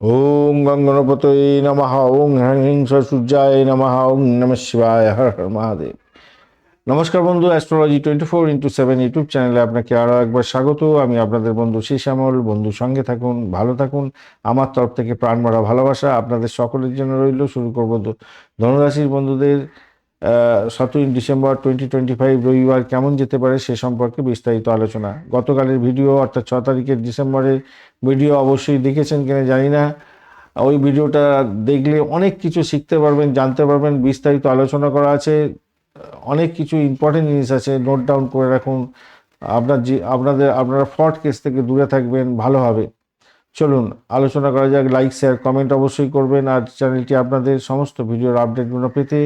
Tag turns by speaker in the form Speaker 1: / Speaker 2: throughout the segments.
Speaker 1: ওম গঙ্গনপতয়ে নমঃ ওং হ্যাং হিং সূর্যায় নমঃ ওং নম শিবায় হর হর মহাদেব নমস্কার বন্ধু astrology twenty four into seven YouTube চ্যানেলে আপনাকে আরও একবার স্বাগত। আমি আপনাদের বন্ধু শ্যামল বন্ধু সঙ্গে থাকুন, ভালো থাকুন। আমার তরফ থেকে প্রাণ ভরা ভালোবাসা আপনাদের সকলের জন্য রইল। শুরু করব ধনুরাশির বন্ধুদের সতেরোই ডিসেম্বর টোয়েন্টি টোয়েন্টি ফাইভ রবিবার কেমন যেতে পারে সে সম্পর্কে বিস্তারিত আলোচনা। গতকালের ভিডিও, অর্থাৎ ছ তারিখের ডিসেম্বরের ভিডিও অবশ্যই দেখেছেন কিনা জানি না। ওই ভিডিওটা দেখলে অনেক কিছু শিখতে পারবেন, জানতে পারবেন, বিস্তারিত আলোচনা করা আছে। অনেক কিছু ইম্পর্টেন্ট জিনিস আছে নোট ডাউন করে রাখুন। আপনার যে, আপনাদের, আপনারা ফ্রড কেস থেকে দূরে থাকবেন, ভালো হবে। চলুন, আলোচনা করা যাক লাইক শেয়ার কমেন্ট অবশ্যই করবেন আর চ্যানেলটি আপনাদের সমস্ত ভিডিওর আপডেটগুলো পেতে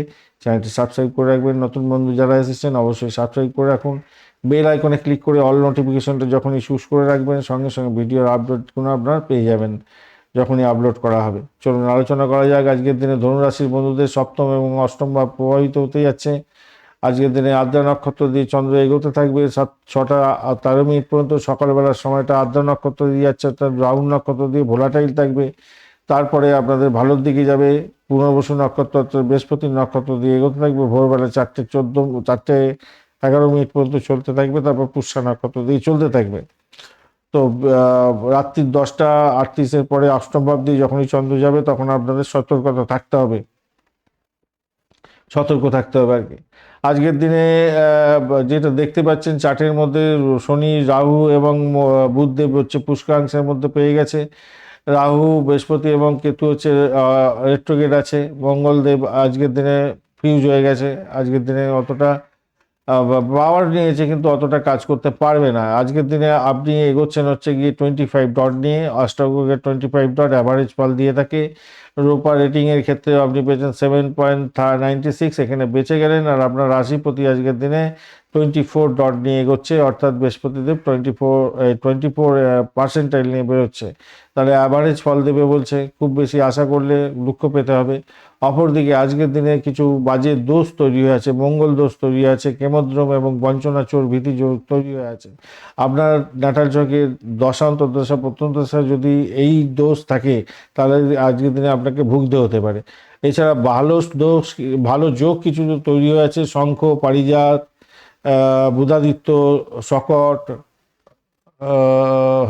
Speaker 1: চ্যানেলটি সাবস্ক্রাইব করে রাখবেন। নতুন বন্ধু যারা এসেছেন, অবশ্যই সাবস্ক্রাইব করে রাখুন। বেল আইকনে ক্লিক করে অল নোটিফিকেশনটা যখনই চুজ করে রাখবেন, সঙ্গে সঙ্গে ভিডিওর আপডেটগুলো আপনারা পেয়ে যাবেন যখনই আপলোড করা হবে। চলুন, আলোচনা করা যাক। আজকের দিনে ধনুরাশির বন্ধুদের সপ্তম এবং অষ্টম ভাব প্রভাবিত হতে যাচ্ছে। আজকের দিনে আদ্রা নক্ষত্র দিয়ে চন্দ্র এগোতে থাকবে। সাত, ছটা তেরো মিনিট পর্যন্ত সকালবেলার সময়টা আদ্রা নক্ষত্র দিয়ে যাচ্ছে, অর্থাৎ রাহুল নক্ষত্র দিয়ে ভোলাটাইল থাকবে। তারপরে আপনাদের ভালোর দিকে যাবে পুনর্বসু নক্ষত্র, অর্থাৎ বৃহস্পতির নক্ষত্র দিয়ে এগোতে থাকবে। ভোরবেলা চারটে চোদ্দ, চারটে এগারো মিনিট পর্যন্ত চলতে থাকবে, তারপর পুষ্যা নক্ষত্র দিয়ে চলতে থাকবে। তো রাত্রির দশটা আটত্রিশের পরে অষ্টম ভাব দিয়ে যখনই চন্দ্র যাবে, তখন আপনাদের সতর্কতা থাকতে হবে। সতর্ক থাকতে হবে আর কি। আজকের দিনে যেটা দেখতে পাচ্ছেন, চার্টের মধ্যে শনি, রাহু এবং বুধদেব হচ্ছে পুষ্কাংশের মধ্যে পেয়ে গেছে। রাহু, বৃহস্পতি এবং কেতু হচ্ছে রেট্রোগেট আছে। মঙ্গলদেব আজকের দিনে ফিউজ হয়ে গেছে। আজকের দিনে অতটা পাওয়ার নিয়েছে কিন্তু অতটা কাজ করতে পারবে না। আজকের দিনে আপনি এগোচ্ছেন হচ্ছে গিয়ে টোয়েন্টি ফাইভ ডট নিয়ে অষ্টাগ্রহের টোয়েন্টি ফাইভ ডট অ্যাভারেজ পাল দিয়ে থাকে। রোপা রেটিংয়ের ক্ষেত্রে আপনি পেয়েছেন সেভেন পয়েন্ট নাইনটি সিক্স এখানে বেঁচে গেলেন। আর আপনার রাশিপতি আজকের দিনে টোয়েন্টি ফোর ডট নিয়ে এগোচ্ছে, অর্থাৎ বৃহস্পতিদেব twenty four twenty four percentile নিয়ে বেরোচ্ছে। তাহলে অ্যাভারেজ ফল দেবে বলছে, খুব বেশি আশা করলে দুঃখ পেতে হবে। অপরদিকে আজকের দিনে কিছু বাজে দোষ তৈরি হয়ে আছে, মঙ্গল দোষ তৈরি আছে, কেমদ্রম এবং বঞ্চনা চোর ভীতি তৈরি হয়ে আছে। আপনার নাটাল চকের দশান্ত দশা প্রত্যন্ত দশা যদি এই দোষ থাকে, তাহলে আজকের দিনে আপনাকে ভুগতে হতে পারে। এছাড়া ভালো দোষ, ভালো যোগ কিছু তৈরি হয়ে আছে, শঙ্খ, পারিজাত বুধাদিত্য শকট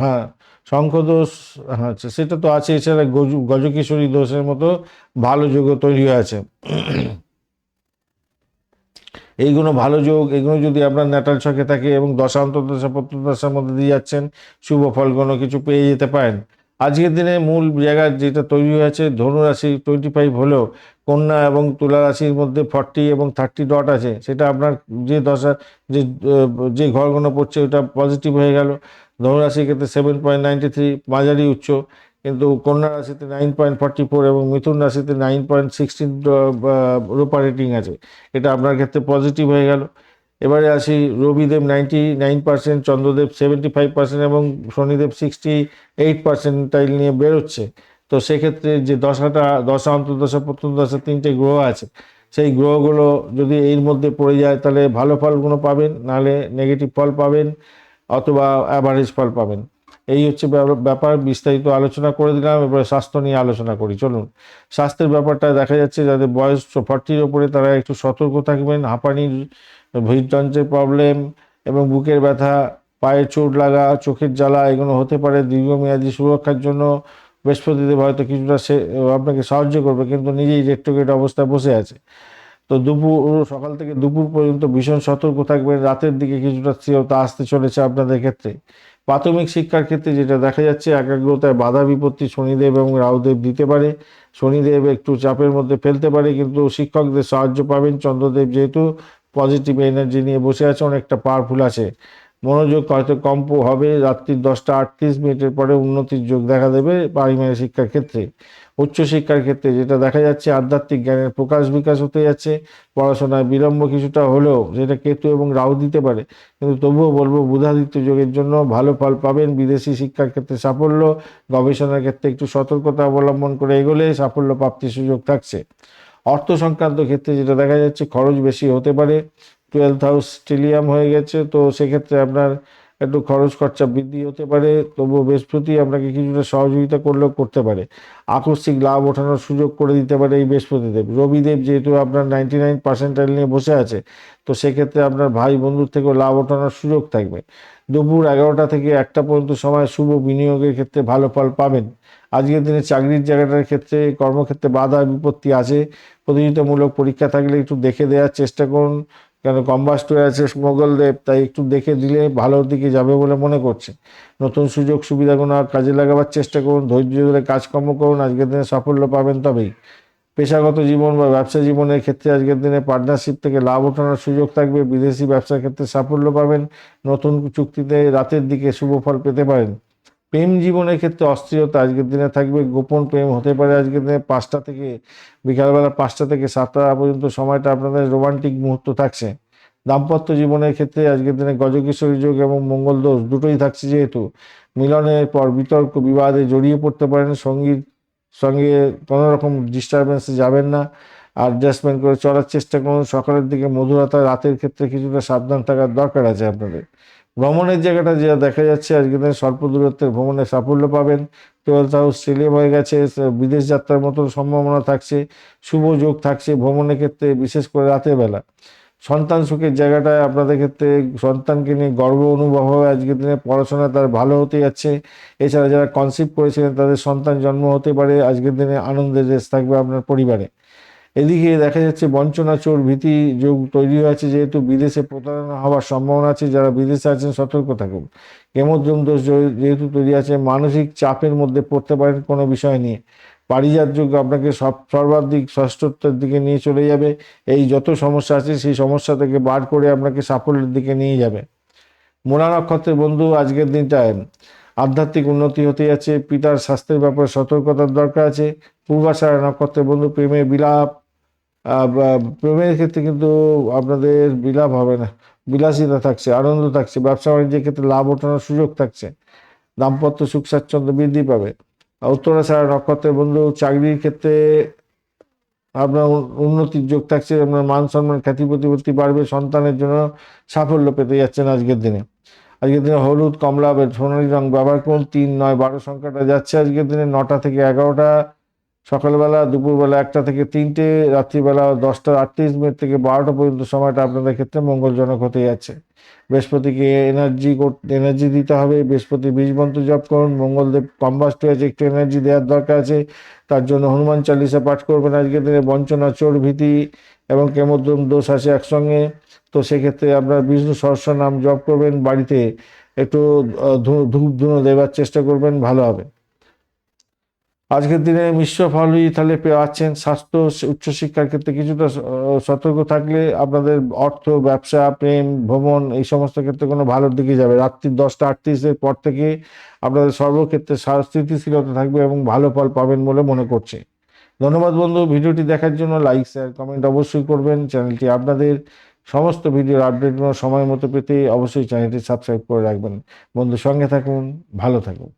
Speaker 1: হ্যাঁ শঙ্খদোষ হ্যাঁ আচ্ছা, সেটা তো আছে। এছাড়া গজ গজকিশোরী দোষের মতো ভালো যোগ তৈরি হয়ে আছে এইগুলো ভালো যোগ এগুলো যদি আপনার ন্যাটাল ছকে থাকে এবং দশান্ত দশা দশার মধ্যে দিয়ে যাচ্ছেন শুভ ফল কোনো কিছু পেয়ে যেতে পারেন। আজকের দিনে মূল জায়গা যেটা তৈরি হয়েছে ধনুরাশি টোয়েন্টি ফাইভ হলেও কন্যা এবং তুলা রাশির মধ্যে ফর্টি এবং থার্টি ডট আছে, সেটা আপনার যে দশা, যে যে ঘরগুলো পড়ছে ওটা পজিটিভ হয়ে গেল। ধনুরাশির ক্ষেত্রে সেভেন পয়েন্ট নাইনটি থ্রি মাঝারি উচ্চ, কিন্তু কন্যা রাশিতে নাইন পয়েন্ট ফর্টি ফোর এবং মিথুন রাশিতে নাইন পয়েন্ট সিক্সটিন রোপা রেটিং আছে, এটা আপনার ক্ষেত্রে পজিটিভ হয়ে গেল। এবারে আসি Rabidev ninety nine percent Chandradev seventy five percent এবং শনিদেব সিক্সটি এইট পার্সেন্টাইল নিয়ে বেরোচ্ছে। তো সেক্ষেত্রে যে দশাটা, দশা অন্তর্দশা, প্রত্যন্তদশা তিনটে গ্রহ আছে, সেই গ্রহগুলো যদি এর মধ্যে পড়ে যায়, তাহলে ভালো ফলগুলো পাবেন, নাহলে নেগেটিভ ফল পাবেন অথবা অ্যাভারেজ ফল পাবেন। এই হচ্ছে ব্যাপ- ব্যাপার, বিস্তারিত আলোচনা করে দিলাম, এবারে স্বাস্থ্য নিয়ে আলোচনা করি। চলুন, স্বাস্থ্যের ব্যাপারটা দেখা যাচ্ছে, যাদের বয়স ফর্টির ওপরে তারা একটু সতর্ক থাকবেন, হাঁপানির, হৃদযন্ত্রের প্রবলেম এবং বুকের ব্যথা পায়ের চোট লাগা, চোখের জ্বালা, এগুলো হতে পারে দীর্ঘমেয়াদী সুরক্ষার জন্য বৃহস্পতিদেব হয়তো কিছুটা সে আপনাকে সাহায্য করবে, কিন্তু নিজেই রেট্রোগেট অবস্থায় বসে আছে। তো দুপুর, সকাল থেকে দুপুর পর্যন্ত ভীষণ সতর্ক থাকবেন। রাতের দিকে কিছুটা স্থিরতা আসতে চলেছে আপনাদের ক্ষেত্রে। প্রাথমিক শিক্ষার ক্ষেত্রে যেটা দেখা যাচ্ছে, একাগ্রতায় বাধা বিপত্তি শনিদেব এবং রাহুদেব দিতে পারে। শনিদেব একটু চাপের মধ্যে ফেলতে পারে, কিন্তু শিক্ষকদের সাহায্য পাবেন। চন্দ্রদেব যেহেতু পজিটিভ এনার্জি নিয়ে বসে আছে, অনেকটা পাওয়ারফুল আছে। মনোযোগ হয়তো কম হবে রাত্রির দশটা আটত্রিশ মিনিটের পরে উন্নতির যোগ দেখা দেবে প্রাইমারি শিক্ষার ক্ষেত্রে। উচ্চশিক্ষার ক্ষেত্রে যেটা দেখা যাচ্ছে, আধ্যাত্মিক জ্ঞানের প্রকাশ বিকাশ হতে যাচ্ছে, পড়াশোনায় বিলম্ব কিছুটা হলেও যেটা কেতু এবং রাহু দিতে পারে, কিন্তু তবুও বলব বুধাদিত্য যোগের জন্য ভালো ফল পাবেন। বিদেশি শিক্ষার ক্ষেত্রে সাফল্য, গবেষণার ক্ষেত্রে একটু সতর্কতা অবলম্বন করে এগোলে সাফল্য প্রাপ্তির সুযোগ থাকছে। অর্থ সংক্রান্ত ক্ষেত্রে যেটা দেখা যাচ্ছে, খরচ বেশি হতে পারে টুয়েলভ হাউস স্টেলিয়াম হয়ে গেছে, তো সেক্ষেত্রে আপনার একটু খরচ খরচা বৃদ্ধি হতে পারে। তবুও বৃহস্পতি আপনাকে কিছুটা সহযোগিতা করলেও করতে পারে। আকস্মিক লাভ ওঠানোর সুযোগ করে দিতে পারে এই বৃহস্পতিদেব। রবিদেব যেহেতু আপনার নাইনটি নাইন পার্সেন্টাইল নিয়ে বসে আছে, তো সেক্ষেত্রে আপনার ভাই বন্ধুর থেকেও লাভ ওঠানোর সুযোগ থাকবে। দুপুর এগারোটা থেকে একটা পর্যন্ত সময় শুভ বিনিয়োগের ক্ষেত্রে ভালো ফল পাবেন। আজকের দিনে চাকরির জায়গাটার ক্ষেত্রে কর্মক্ষেত্রে বাধা বিপত্তি আছে। প্রতিযোগিতামূলক পরীক্ষা থাকলে একটু দেখে দেওয়ার চেষ্টা করুন। কেন কম্বাস্ট হয়ে আছে মঙ্গলদেব তাই একটু দেখে দিলে ভালোর দিকে যাবে বলে মনে করছে। নতুন সুযোগ সুবিধাগুলো কাজে লাগাবার চেষ্টা করুন, ধৈর্য ধরে কাজকর্ম করুন, আজকের দিনে সাফল্য পাবেন তবেই। পেশাগত জীবন বা ব্যবসা জীবনের ক্ষেত্রে আজকের দিনে পার্টনারশিপ থেকে লাভ ওঠানোর সুযোগ থাকবে, বিদেশি ব্যবসার ক্ষেত্রে সাফল্য পাবেন, নতুন চুক্তিতে রাতের দিকে শুভ ফল পেতে পারেন। প্রেম জীবনের ক্ষেত্রে অস্থিরতা আজকের দিনে থাকবে, গোপন প্রেম হতে পারে আজকের দিনে পাঁচটা থেকে, বিকালবেলা পাঁচটা থেকে সাতটা পর্যন্ত সময়টা আপনাদের রোমান্টিক মুহূর্ত থাকছে। দাম্পত্য জীবনের ক্ষেত্রে আজকের দিনে গজকিশোরী যোগ এবং মঙ্গল দোষ দুটোই থাকছে যেহেতু। মিলনের পর বিতর্ক, বিবাদে জড়িয়ে পড়তে পারেন, সঙ্গীর সঙ্গে কোনো রকম ডিস্টারবেন্সে যাবেন না। অ্যাডজাস্টমেন্ট করে চলার চেষ্টা করুন। সকালের দিকে মধুরতা রাতের ক্ষেত্রে কিছুটা সাবধান থাকার দরকার আছে আপনাদের। ভ্রমণের জায়গাটা যা দেখা যাচ্ছে আজকে দিনে স্বল্প দূরত্বের ভ্রমণে সাফল্য পাবেন। টুয়েলথ হাউস সিলিম হয়ে গেছে বিদেশ যাত্রার মতো সম্ভাবনা থাকছে, শুভ যোগ থাকছে ভ্রমণের ক্ষেত্রে, বিশেষ করে রাতের বেলা। সন্তান সুখের জায়গাটায় আপনাদের ক্ষেত্রে সন্তানকে নিয়ে গর্ব অনুভব হবে। আজকের দিনে পড়াশোনা তার ভালো হতে যাচ্ছে। এছাড়া যারা কনসিভ করেছিলেন, তাদের সন্তান জন্ম হতে পারে। আজকের দিনে আনন্দের রেস থাকবে আপনার পরিবারে। এদিকে দেখা যাচ্ছে বঞ্চনা চোর ভীতি যোগ তৈরি হয়েছে, যেহেতু বিদেশে প্রতারণা হওয়ার সম্ভাবনা আছে, যারা বিদেশে আছেন সতর্ক থাকুন। কেমোদ্রম দোষ যেহেতু তৈরি আছে, মানসিক চাপের মধ্যে পড়তে পারেন কোনো বিষয় নিয়ে। পারিজাত যোগ আপনাকে সব সর্বাধিক ষষ্ঠত্বের দিকে নিয়ে চলে যাবে। এই যত সমস্যা আছে, সেই সমস্যা থেকে বার করে আপনাকে সাফল্যের দিকে নিয়ে যাবে। মোনা নক্ষত্রের বন্ধু, আজকের দিনটায় আধ্যাত্মিক উন্নতি হতে যাচ্ছে। পিতার স্বাস্থ্যের ব্যাপারে সতর্কতার দরকার আছে। পূর্বাশারা নক্ষত্রের বন্ধু, প্রেমে বিলাপ প্রেমের ক্ষেত্রে কিন্তু আপনাদের বিলাপ হবে না। বিলাসিতা থাকছে, আনন্দ থাকছে, ব্যবসা বাণিজ্যের ক্ষেত্রে লাভ ওঠানোর সুযোগ থাকছে। দাম্পত্য সুখ স্বাচ্ছন্দ্য বৃদ্ধি পাবে। উত্তরা ছাড়া নক্ষত্রের বন্ধু, চাকরির ক্ষেত্রে আপনার উন্নতির যোগ থাকছে, আপনার মান সম্মান, খ্যাতি প্রতিপত্তি বাড়বে, সন্তানের জন্য সাফল্য পেতে যাচ্ছেন আজকের দিনে। আজকের দিনে হলুদ, কমলা সোনালী রং, ব্যবহার করুন, তিন, নয়, বারো সংখ্যাটা যাচ্ছে আজকের দিনে, নটা থেকে এগারোটা সকালবেলা, দুপুরবেলা একটা থেকে তিনটে, রাত্রিবেলা দশটা আটত্রিশ মিনিট থেকে বারোটা পর্যন্ত সময়টা আপনাদের ক্ষেত্রে মঙ্গলজনক হতে যাচ্ছে। বৃহস্পতিকে এনার্জি এনার্জি দিতে হবে, বৃহস্পতি বীজ মন্ত্র জপ করুন, মঙ্গলদেব কম্বাস্ট হয়েছে, একটু এনার্জি দেওয়ার দরকার আছে, তার জন্য হনুমান চালিসা পাঠ করবেন আজকের দিনে, বঞ্চনা, চোর ভীতি এবং কেমোদ্রম দোষ আছে একসঙ্গে। তো সেক্ষেত্রে আপনার বিষ্ণু সহস্র নাম জপ করবেন, বাড়িতে একটু ধূপ ধুনো দেওয়ার চেষ্টা করবেন, ভালো হবে। আজকের দিনে মিশ্র ফলই তাহলে পাচ্ছেন। স্বাস্থ্য, উচ্চশিক্ষার ক্ষেত্রে কিছুটা সতর্ক থাকলে আপনাদের অর্থ, ব্যবসা, প্রেম, ভ্রমণ এই সমস্ত ক্ষেত্রে কোনো ভালোর দিকে যাবে। রাত্রি দশটা আটত্রিশের পর থেকে আপনাদের সর্বক্ষেত্রে স্থিতিশীলতা থাকবে এবং ভালো ফল পাবেন বলে মনে করছে। ধন্যবাদ বন্ধু। ভিডিওটি দেখার জন্য লাইক, শেয়ার, কমেন্ট অবশ্যই করবেন। চ্যানেলটি আপনাদের সমস্ত ভিডিওর আপডেটগুলো সময় মতো পেতে অবশ্যই চ্যানেলটি সাবস্ক্রাইব করে রাখবেন। বন্ধু সঙ্গে থাকুন, ভালো থাকুন।